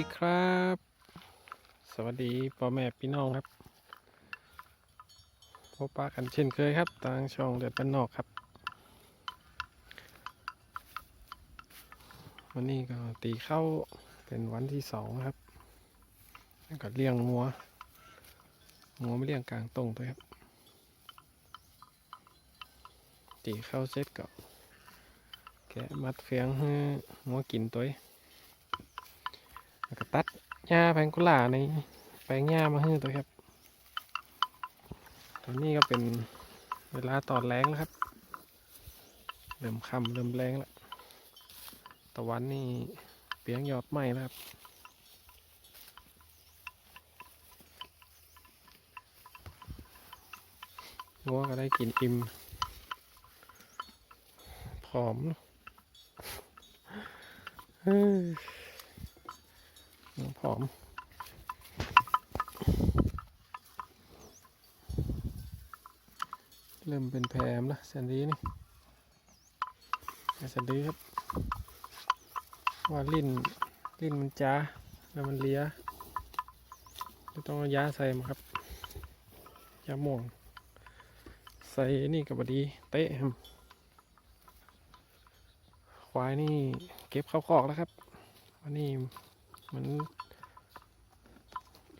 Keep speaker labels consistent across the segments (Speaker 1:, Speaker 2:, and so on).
Speaker 1: ดีครับ สวัสดีพ่อแม่พี่น้องครับ พบปะกันเช่นเคยครับทางช่องเดือดบ้านนอกครับ วันนี้ก็ตีเข้าเป็นวันที่สองครับก็เลี้ยงงัวงัวไม่เลี้ยงกลางตรงด้วยครับ ตีเข้าเสร็จก็แกะมัดเฟียงให้งัวกินตัว แล้วก็ตัดหญ้าแพงกุหลาในแปลงหญ้ามาให้ตัวครับตอนนี้ก็เป็นเวลาตอนแรงแล้วครับ เริ่มค่ำเริ่มแรงแล้วตะวันนี่เปียงยอดไหม้แล้วครับงัวก็ได้กินอิ่มผอมนะเฮ้ย น้องผอมเริ่มเป็นแผลมแล้วแซนดี้นี่แซนดี้ครับ ว่าลิ้นลิ้นมันจ้าแล้วมันเลียจะต้องเอายาใส่มาครับยาหม่วง ใส่นี่กับบดีเตะครับควายนี่เก็บเข้าคอกแล้วครับวันนี้ มัน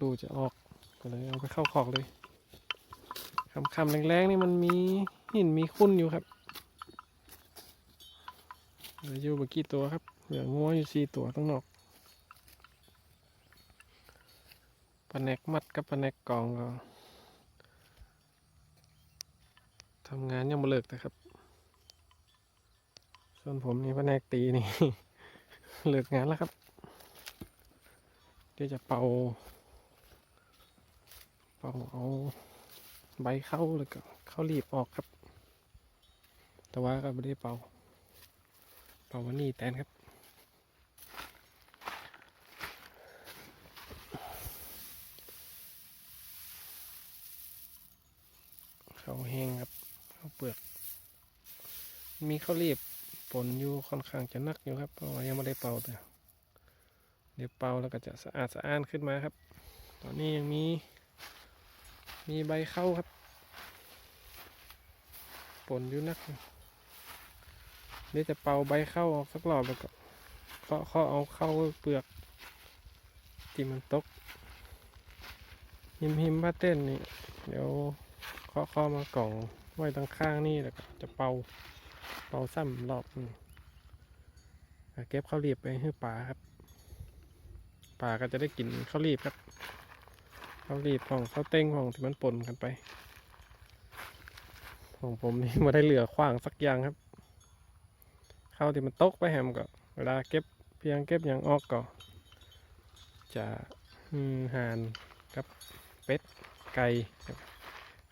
Speaker 1: รูจะออกก็เลยเอาไปเข้าคอกเลยคำๆแรงๆนี่มันมีหินมีคุ้นอยู่ครับเหลืออยู่เมื่อกี้ตัวครับ เหลืองัวอยู่สี่ตัวต้องนอกปลาแนกมัดกับปลาแนกกองก็ทำงานยังไม่เลิกนะครับ ส่วนผมนี่ปลาแนกตีนี่ เลิกงานแล้วครับ เดี๋ยวจะเป่า เป่าเอาใบเข้าแล้วก็เข้ารีบออกครับ แต่ว่าก็ไม่ได้เป่า เป่าวันนี้แทนครับเขาแห้งครับเขาเปลือก มีข้าวรีบปนอยู่ค่อนข้างจะนักอยู่ครับเพราะว่ายังไม่ได้เป่าแต่ ดี๋ยวเป่าแล้วก็จะสะอาดสะอ้านขึ้นมาครับ ตอนนี้ยังมี มีใบเข้าครับปนอยู่นักเดี๋ยวจะเป่าใบเข้าออกสักรอบแล้วก็เคาะเคาะเอาเข้าเปลือกที่มันตกหิมหิมพาเต้นนี่เดี๋ยวเคาะเคาะมากล่องไว้ตั้งข้างนี่แล้วก็จะเป่าเป่าซ้ำรอบนึงเก็บข้าวเรียบไปให้ป่าครับ ป่าก็จะได้กินข้าวรีบครับข้าวรีบของข้าวเต้งของที่มันปนกันไป ของผมนี่ม่ได้เหลือขว้างสักอย่างครับข้าวที่มันตกไปแฮมก็ เวลาเก็บเพียงเก็บอย่างออกก็ จะห่านกับเป็ดไก่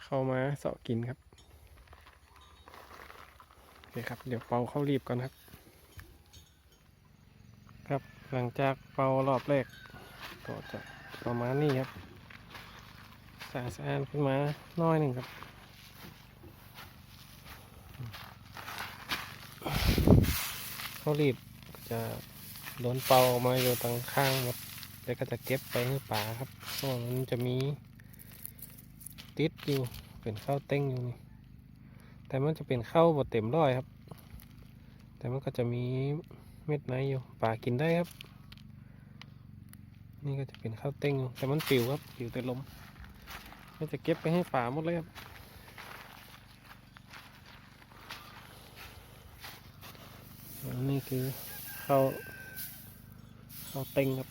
Speaker 1: เข้ามาเสาะกินครับโอเคครับ เดี๋ยวเป่าข้าวรีบก่อนครับ หลังจากเป่ารอบแรกก็จะประมาณนี้ครับสะอาดสะอ้านขึ้นมาน้อยหนึ่งครับเขารีบจะโดนเป่าออกมาอยู่ตรงข้างหมดแล้วก็จะเก็บไปให้ป่าครับเพราะว่ามันจะมีติดอยู่เป็นข้าวเต้งอยู่นี่แต่มันจะเป็นข้าวบดเต็มร้อยครับ แต่มันก็จะมี เม็ดในอยู่ป่ากินได้ครับ นี่ก็จะเป็นข้าวเต้งแต่มันปิวครับปิวแต่ลมก็จะเก็บไปให้ป่าหมดเลยครับนี่คือข้าวข้าวเต้งครับ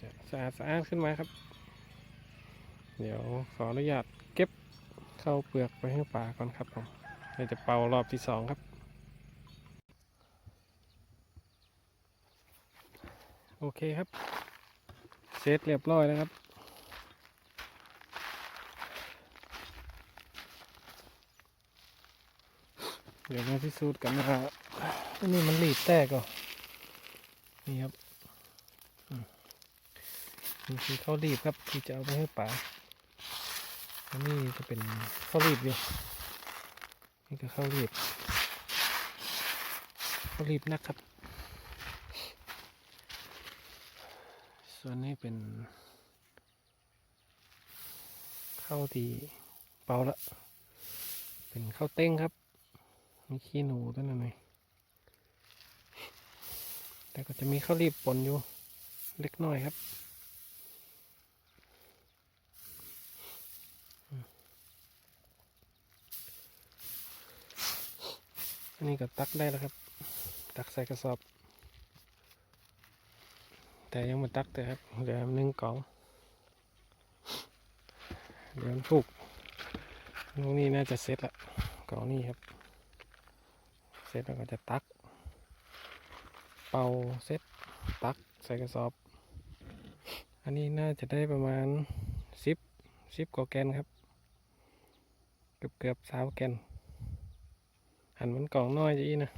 Speaker 1: จะสะอาดสะอานขึ้นมาครับ เดี๋ยวขออนุญาตเก็บเข้าวเปลือกไปให้ป่าก่อนครับผมเดี๋ยวจะเป่ารอบที่สองครับ โอเคครับเสร็จเรียบร้อยแล้วครับเดี๋ยวมาพิสูจน์กันนะครับอันนี้มันหลีดแตกก่อนนี่ครับอืม นี่คือข้าวรีบครับที่จะเอาไปให้ป่าอันนี้จะเป็นข้าวรีบอยู่นี่ก็ข้าวรีบข้าวรีบนะครับ ส่วนนี้เป็นข้าวที่เปล่าละเป็นข้าวเต้งครับมีขี้หนูตัวนั้นหน่อยแต่ก็จะมีข้าวรีบปนอยู่เล็กน้อยครับ อันนี้ก็ตักได้แล้วครับ ตักใส่กระสอบ แต่ยังไมาตักแต่ครับเหลือหนึ่งกล่องเดี๋ยวถูกลูกนี้น่าจะเสร็จละกล่องนี้ครับ เสร็จแล้วก็จะตัก เป่าเสร็จตักใส่กระสอบ อันนี้น่าจะได้ประมาณสิบสิบกว่าแกนครับ เกือบเกือบสาวแกน หันมันกล่องน้อยจะอีนะ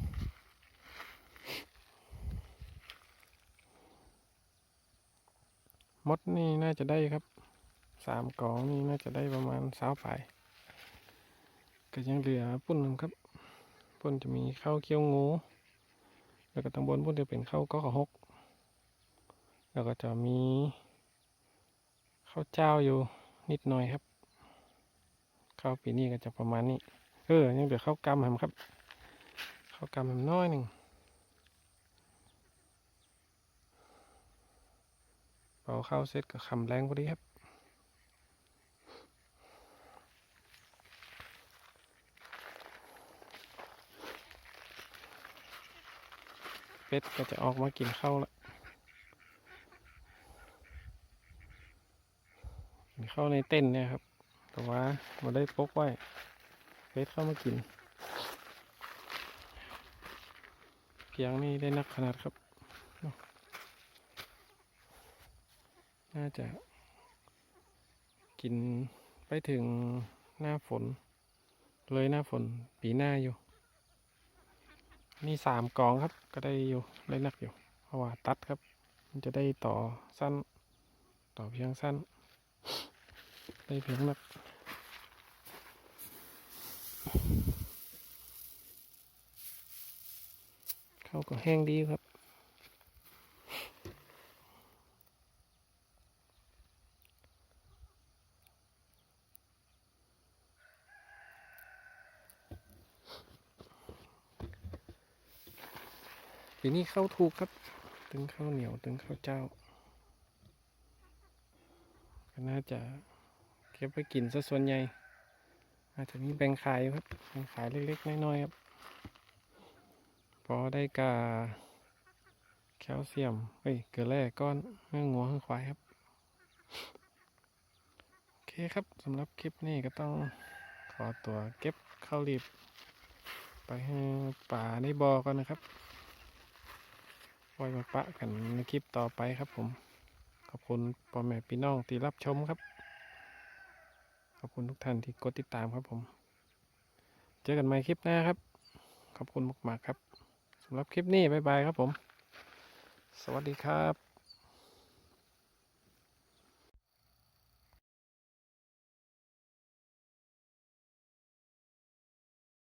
Speaker 1: มดนี่น่าจะได้ครับสามกล่องนี่น่าจะได้ประมาณสาวปลายก็ยังเหลือปุ่นหนึ่งครับ ปุ่นจะมีข้าวเคี่ยวงู แล้วก็ตางบนปุ่นจะเป็นข้าวก็ขหกแล้วก็จะมีข้าวเจ้าอยู่นิดหน่อยครับข้าวปีนี้ก็จะประมาณนี้ เออ ยังเหลือข้าวกำแหมครับข้าวกำแหมน้อยหนึ่งเป่าข้าวเสร็จก็คำแรงพอดีครับเป็ดก็จะออกมากินข้าวละกินข้าวในเต้นเนี่ยครับ แต่ว่ามาได้ปกไว้ เป็ดเข้ามากิน เพียงนี้ได้นักขนาดครับ น่าจะ กินไปถึงหน้าฝน เลยหน้าฝนปีหน้าอยู่ นี่สามกองครับ ก็ได้อยู่ได้นักอยู่ เพราะว่าตัดครับ มันจะได้ต่อสั้น ต่อเพียงสั้น ได้เพียงนัก เข้าวก็แห้งดีครับปีนี้เข้าวถูกครับตึงข้าวเหนียวตึงข้าวเจ้า ก็น่าจะเก็บไปกินซะส่วนใหญ่ อาจจะมีแบ่งขายครับ แบ่งขายเล็กๆน้อยๆครับ พอได้กาแคลเซียม เอ้ย เกลือแร่ก้อนเนื้องัวเนื้อควายครับ โอเคครับสำหรับคลิปนี้ก็ต้องขอตัวเก็บข้าวรีบ ไปให้ป่าในบ่อก่อนนะครับไว้มาปะกันในคลิปต่อไปครับผม ขอบคุณพ่อแม่พี่น้องที่รับชมครับ ขอบคุณทุกท่านที่กดติดตามครับผม เจอกันใหม่คลิปหน้าครับ ขอบคุณมากๆครับ สำหรับคลิปนี้บ๊ายบายครับผม สวัสดีครับ